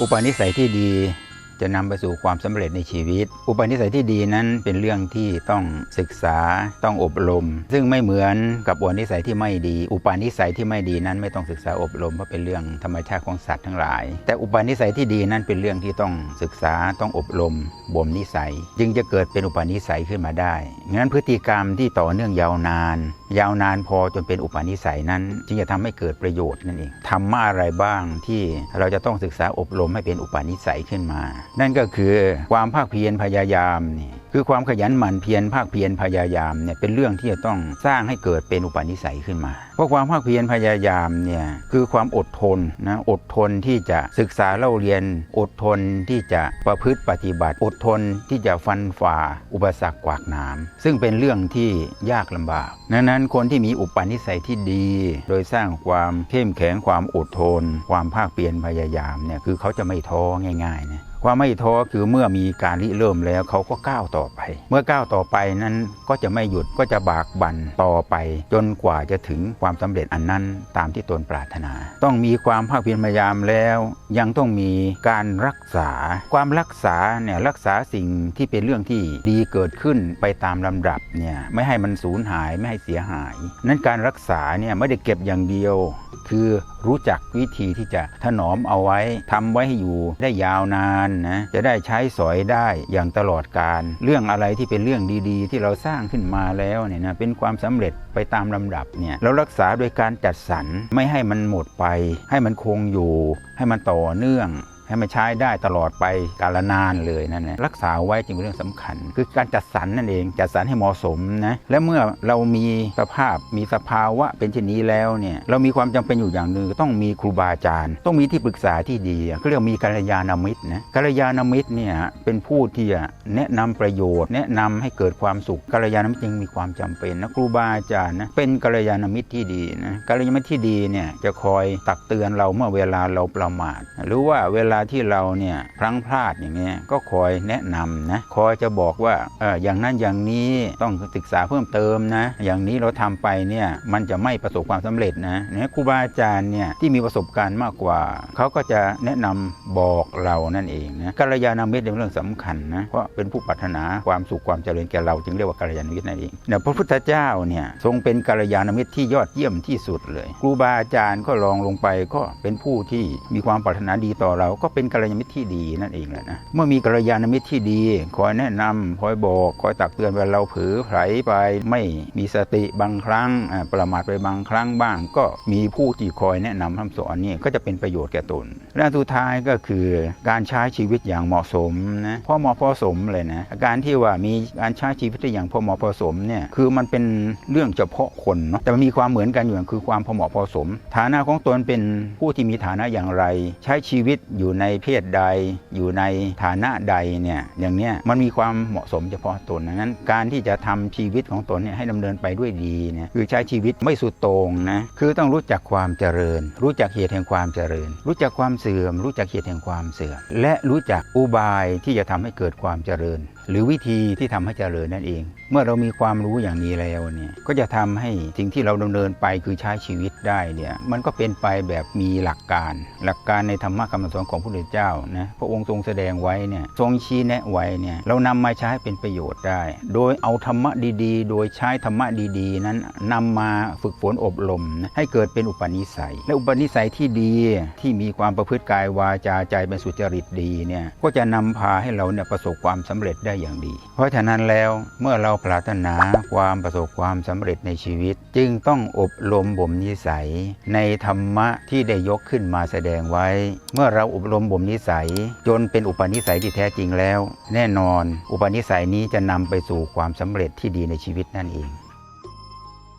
อุปนิสัยที่ดี จะนำไปสู่ความสำเร็จในชีวิต อุปนิสัยที่ดีนั้นเป็นเรื่องที่ต้องศึกษาต้องอบรม ซึ่งไม่เหมือนกับอุปนิสัยที่ไม่ดี อุปนิสัยที่ไม่ดีนั้นไม่ต้องศึกษาอบรมเพราะเป็นเรื่องธรรมชาติของสัตว์ทั้งหลาย แต่อุปนิสัยที่ดีนั้นเป็นเรื่องที่ต้องศึกษาต้องอบรมบ่มนิสัย จึงจะเกิดเป็นอุปนิสัยขึ้นมาได้งั้นพฤติกรรมที่ต่อเนื่องยาวนาน ยาวนานพอจนเป็นอุปนิสัยนั้น จึงจะทำให้เกิดประโยชน์นั่นเองธรรมะอะไรบ้างที่เราจะต้องศึกษาอบรมให้เป็นอุปนิสัยขึ้นมานั่นก็คือความภาคเพียรพยายามนี่คือความขยันหมั่นเพียรภาคเพียรพยายามเนี่ยเป็นเรื่องที่จะต้องสร้างให้เกิดเป็นอุปนิสัยขึ้นมา เพราะความภาคเพียรพยายามเนี่ยคือความอดทนนะอดทนที่จะศึกษาเล่าเรียน อดทนที่จะประพฤติปฏิบัติ อดทนที่จะฟันฝ่าอุปสรรคกวากหนามซึ่งเป็นเรื่องที่ยากลำบากดังนั้นคนที่มีอุปนิสัยที่ดี โดยสร้างความเข้มแข็งความอดทน ความภาคเพียรพยายามเนี่ยคือเขาจะไม่ท้อง่ายๆนะความไม่ท้อคือเมื่อมีการริเริ่มแล้วเขาก็ก้าวต่อไป เมื่อก้าวต่อไปนั้นก็จะไม่หยุดก็จะบากบั่นต่อไป จนกว่าจะถึงความสำเร็จอันนั้นตามที่ตนปรารถนา ต้องมีความภาคเพียรพยายามแล้ว ยังต้องมีการรักษา ความรักษาเนี่ยรักษาสิ่งที่เป็นเรื่องที่ดีเกิดขึ้นไปตามลำดับเนี่ยไม่ให้มันสูญหายไม่ให้เสียหาย นั้นการรักษาเนี่ยไม่ได้เก็บอย่างเดียว คือรู้จักวิธีที่จะถนอมเอาไว้ทำไว้ให้อยู่ได้ยาวนานนะจะได้ใช้สอยได้อย่างตลอดการ เรื่องอะไรที่เป็นเรื่องดีๆ ที่เราสร้างขึ้นมาแล้วเนี่ยนะเป็นความสำเร็จไปตามลำดับเนี่ยเรารักษาโดยการจัดสรรไม่ให้มันหมดไป ให้มันคงอยู่ ให้มันต่อเนื่อง ให้มันใช้ได้ตลอดไปกาลนานเลยนั่นแหละรักษาไว้จึงเป็นเรื่องสำคัญ คือการจัดสรรนั่นเองจัดสรรให้เหมาะสมนะและเมื่อเรามีสภาพมีสภาวะเป็นเช่นนี้แล้วเนี่ยเรามีความจำเป็นอยู่อย่างหนึ่งต้องมีครูบาอาจารย์ ต้องมีที่ปรึกษาที่ดีเขาเรียกว่ามีกัลยาณมิตรนะกัลยาณมิตรเนี่ยเป็นผู้ที่จะแนะนำประโยชน์ แนะนำให้เกิดความสุขกัลยาณมิตรจึงมีความจำเป็นนะครูบาอาจารย์นะเป็นกัลยาณมิตรที่ดีนะกัลยาณมิตรที่ดีเนี่ยจะคอยตักเตือนเราเมื่อเวลาเราประมาทหรือว่าเวลาที่เราเนี่ยพลั้งพลาดอย่างเงี้ยก็คอยแนะนำนะคอยจะบอกว่าเอออย่างนั้นอย่างนี้ต้องศึกษาเพิ่มเติมนะ อย่างนี้เราทำไปเนี่ยมันจะไม่ประสบความสำเร็จนะเนี่ยครูบาอาจารย์เนี่ยที่มีประสบการณ์มากกว่า เขาก็จะแนะนำบอกเรานั่นเองนะกัลยาณมิตรเป็นเรื่องสำคัญนะเพราะเป็นผู้ปรารถนาความสุขความเจริญแก่เราจึงเรียกว่ากัลยาณมิตรนั่นเองเนี่ยพระพุทธเจ้าเนี่ยทรงเป็นกัลยาณมิตรที่ยอดเยี่ยมที่สุดเลยครูบาอาจารย์ก็ลองลงไปก็เป็นผู้ที่มีความปรารถนาดีต่อเราก็็เป็นกัลยาณมิตรที่ดีนั่นเองแหละนะเมื่อมีกัลยาณมิตรที่ดี คอยแนะนำคอยบอกคอยตักเตือนเวลาเราเผลอไผลไปไม่มีสติบางครั้งประมาทไปบางครั้งบ้าง ก็มีผู้ที่คอยแนะนำคำสอนนี่ก็จะเป็นประโยชน์แก่ตนและสุดท้ายก็คือการใช้ชีวิตอย่างเหมาะสมนะพอเหมาะพอสมเลยนะการที่ว่ามีการใช้ชีวิตได้อย่างพอเหมาะพอสมเนี่ยคือมันเป็นเรื่องเฉพาะคนเนาะแต่มันมีความเหมือนกันอยู่คือความพอเหมาะพอสม ฐานะของตนเป็นผู้ที่มีฐานะอย่างไร ใช้ชีวิตอยู่ในเพศใด อยู่ในฐานะใดเนี่ยอย่างเนี้ยมันมีความเหมาะสมเฉพาะตนดังนั้น การที่จะทำชีวิตของตนเนี่ยให้ดำเนินไปด้วยดีเนี่ยคือใช้ชีวิตไม่สุดโต่งนะคือต้องรู้จักความเจริญ รู้จักเหตุแห่งความเจริญ รู้จักความเสื่อม รู้จักเหตุแห่งความเสื่อม และรู้จักอุบายที่จะทำให้เกิดความเจริญ หรือวิธีที่ทำให้เจริญนั่นเอง เมื่อเรามีความรู้อย่างนี้แล้วเนี่ยก็จะทำให้สิ่งที่เราดำเนินไปคือใช้ชีวิตได้เนี่ยมันก็เป็นไปแบบมีหลักการ หลักการในธรรมะคำสอนของพระพุทธเจ้านะพระองค์ทรงแสดงไว้เนี่ยทรงชี้แนะไว้เนี่ยเรานำมาใช้เป็นประโยชน์ได้ โดยเอาธรรมะดีๆ โดยใช้ธรรมะดีๆ นั้นนำมาฝึกฝนอบรมนะให้เกิดเป็นอุปนิสัย และอุปนิสัยที่ดีที่มีความประพฤติกายวาจาใจเป็นสุจริตดีเนี่ยก็จะนำพาให้เราเนี่ยประสบความสำเร็จได้อย่างดี เพราะฉะนั้นแล้วเมื่อเราปรารถนาความประสบความสำเร็จในชีวิต จึงต้องอบรมบ่มนิสัย ในธรรมะที่ได้ยกขึ้นมาแสดงไว้ เมื่อเราอบรมบ่มนิสัย จนเป็นอุปนิสัยที่แท้จริงแล้ว แน่นอน อุปนิสัยนี้จะนำไปสู่ความสำเร็จที่ดีในชีวิตนั่นเอง